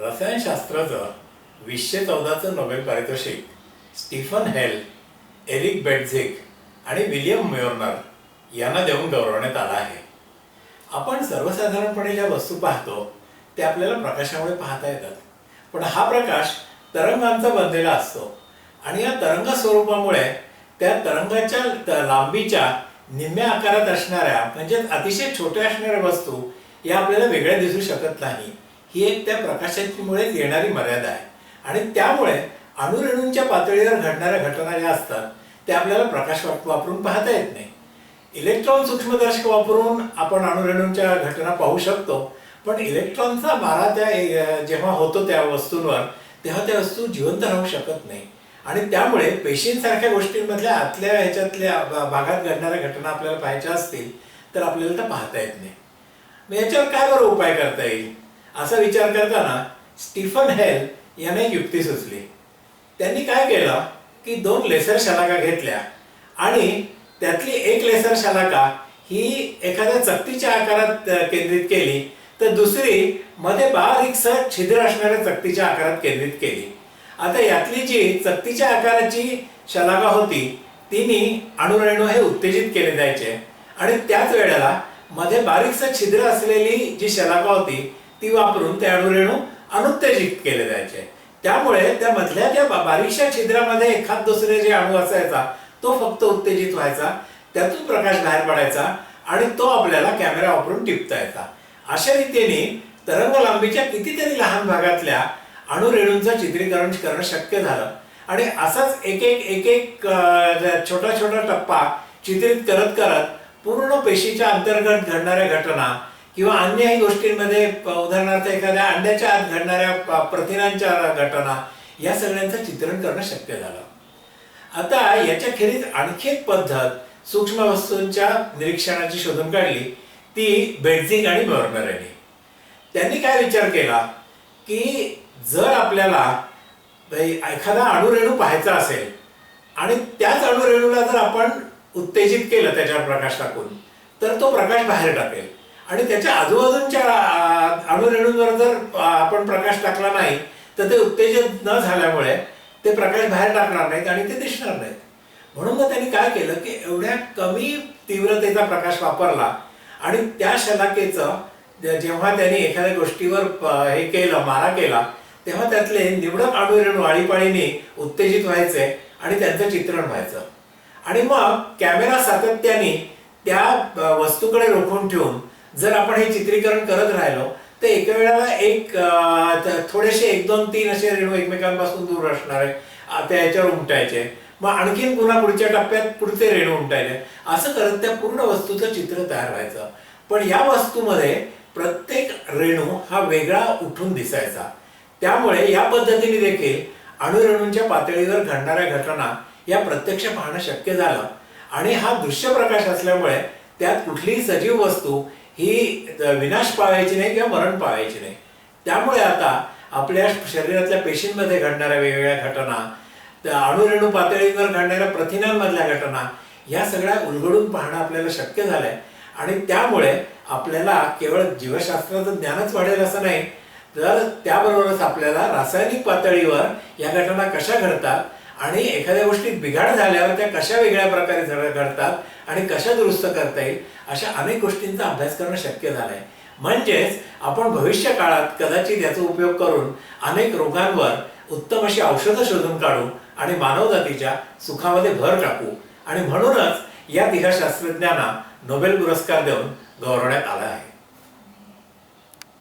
रसायनशास्त्राचं वीसशे चौदाचं नोबेल पारितोषिक स्टीफन हेल एरिक बेटझिक आणि विलियम म्युरनर यांना देऊन गौरवण्यात आला आहे. आपण सर्वसाधारणपणे ज्या वस्तू पाहतो ते आपल्याला प्रकाशामुळे पाहता येतात. पण हा प्रकाश तरंगांचा बनलेला असतो आणि या तरंग स्वरूपामुळे त्या तरंगाच्या लांबीच्या निम्म्या आकारात असणाऱ्या म्हणजे अतिशय छोट्या असणाऱ्या वस्तू या आपल्याला वेगळ्या दिसू शकत नाही. ही एक त्या प्रकाशांमुळे येणारी मर्यादा आहे. आणि त्यामुळे अणुरेणूंच्या पातळीवर घडणाऱ्या घटना ज्या असतात त्या आपल्याला प्रकाश वापरून पाहता येत नाही. इलेक्ट्रॉन सूक्ष्मदर्शक वापरून आपण अणुरेणूंच्या घटना पाहू शकतो पण इलेक्ट्रॉनचा मारा त्या जेव्हा होतो त्या वस्तूंवर तेव्हा त्या वस्तू जिवंत राहू शकत नाही. आणि त्यामुळे पेशींसारख्या गोष्टींमधल्या आतल्या ह्याच्यातल्या भागात घडणाऱ्या घटना आपल्याला पाहायच्या असतील तर आपल्याला त्या पाहता येत नाही. मग याच्यावर काय बरं उपाय करता येईल? असा विचार करताना स्टीफन हेल याने युक्ती सुचली. त्यांनी काय केलं? की दोन लेसर शलाका घेतल्या आणि त्यातली एक लेसर शलाका ही एखाद्या चकतीच्या आकारात केंद्रित केली तर दुसरी मध्ये बारीकसं छिद्र असणाऱ्या चकतीच्या आकारात केंद्रित केली. आता यातली जी चकतीच्या आकाराची शलाका होती तिने अणुरेणू हे उत्तेजित केले जायचे. आणि त्याच वेळेला मध्ये बारीकसं छिद्र असलेली जी शलाका होती ती वापरून ते अणुरेणू अनुत्तेजित केले जायचे. त्यामुळे त्या मधल्या त्या बारीकशा छिद्रामध्ये एखाद दुसरे जे अणू असायचा तो फक्त उत्तेजित व्हायचा त्यातून प्रकाश बाहेर पडायचा आणि तो आपल्याला कॅमेरा वापरून टिपता यायचा. अशा रीतीने तरंग लांबीच्या कितीतरी लहान भागातल्या अणुरेणूंचं चित्रीकरण करणं शक्य झालं. आणि असाच एक एक एक एक छोटा छोटा टप्पा चित्रित करत करत पूर्ण पेशीच्या अंतर्गत घडणाऱ्या घटना किंवा अन्यही गोष्टींमध्ये उदाहरणार्थ एखाद्या अंड्याच्या आत घडणाऱ्या प्रथिनांच्या घटना या सगळ्यांचं चित्रण करणं शक्य झालं. आता याच्या खेरीज आणखी एक पद्धत सूक्ष्म वस्तूंच्या निरीक्षणाची शोधून काढली ती बेडझिंग आणि मॉर्नर यांनी. त्यांनी काय विचार केला? की जर आपल्याला एखादा अणुरेणू पाहायचा असेल आणि त्याच अणुरेणूला जर आपण उत्तेजित केलं त्याच्यावर प्रकाश टाकून तर तो प्रकाश बाहेर टाकेल. आणि त्याच्या आजूबाजूच्या अणुरेणूंवर जर आपण प्रकाश टाकला नाही तर ते उत्तेजित न झाल्यामुळे ते प्रकाश बाहेर टाकणार नाहीत आणि ते दिसणार नाहीत. म्हणून मग त्यांनी काय केलं की एवढ्या कमी तीव्रतेचा प्रकाश वापरला आणि त्या शलाकेचं जेव्हा त्यांनी एखाद्या गोष्टीवर हे केलं मारा केला तेव्हा त्यातले निवडक अणुरेणू आळीपाळीने उत्तेजित व्हायचे आणि त्यांचं चित्रण व्हायचं. आणि मग कॅमेरा सातत्याने त्या वस्तूकडे रोखून ठेवून जर आपण हे चित्रीकरण करत राहिलो तर एका वेळेला एक थोडेसे एक दोन तीन असे रेणू एकमेकांपासून दूर असणारे अ, त्या याच्यावर उमटायचे. मग आणखीन पुन्हा पुढच्या टप्प्यात पुढचे रेणू उमटायचे. असं करत त्या पूर्ण वस्तूचं चित्र तयार व्हायचं. पण या वस्तूमध्ये प्रत्येक रेणू हा वेगळा उठून दिसायचा. त्यामुळे या पद्धतीने देखील अणुरेणूंच्या पातळीवर घडणाऱ्या घटना या प्रत्यक्ष पाहणं शक्य झालं. आणि हा दृश्य प्रकाश असल्यामुळे त्यात कुठलीही सजीव वस्तू ही विनाश पावायची नाही किंवा मरण पावायची नाही. त्यामुळे आता आपल्या शरीरातल्या पेशींमध्ये घडणाऱ्या वेगवेगळ्या घटना अणुरेणू पातळीवर घडणाऱ्या प्रथिनांमधल्या घटना या सगळ्या उलगडून पाहणं आपल्याला शक्य झालंय. आणि त्यामुळे आपल्याला केवळ जीवशास्त्राचं ज्ञानच वाढेल असं नाही तर त्याबरोबरच आपल्याला रासायनिक पातळीवर या घटना कशा घडतात आणि एखाद्या गोष्टीत बिघाड झाल्यावर त्या कशा वेगळ्या प्रकारे घडतात आणि कशा दुरुस्त करता येईल अशा अनेक गोष्टींचा अभ्यास करणं शक्य झालंय. म्हणजेच आपण भविष्य काळात कदाचित याचा उपयोग करून अनेक रोगांवर उत्तम अशी औषधं शोधून काढू आणि मानवजातीच्या सुखामध्ये भर टाकू. आणि म्हणूनच या तिघा शास्त्रज्ञांना नोबेल पुरस्कार देऊन गौरवण्यात आला आहे.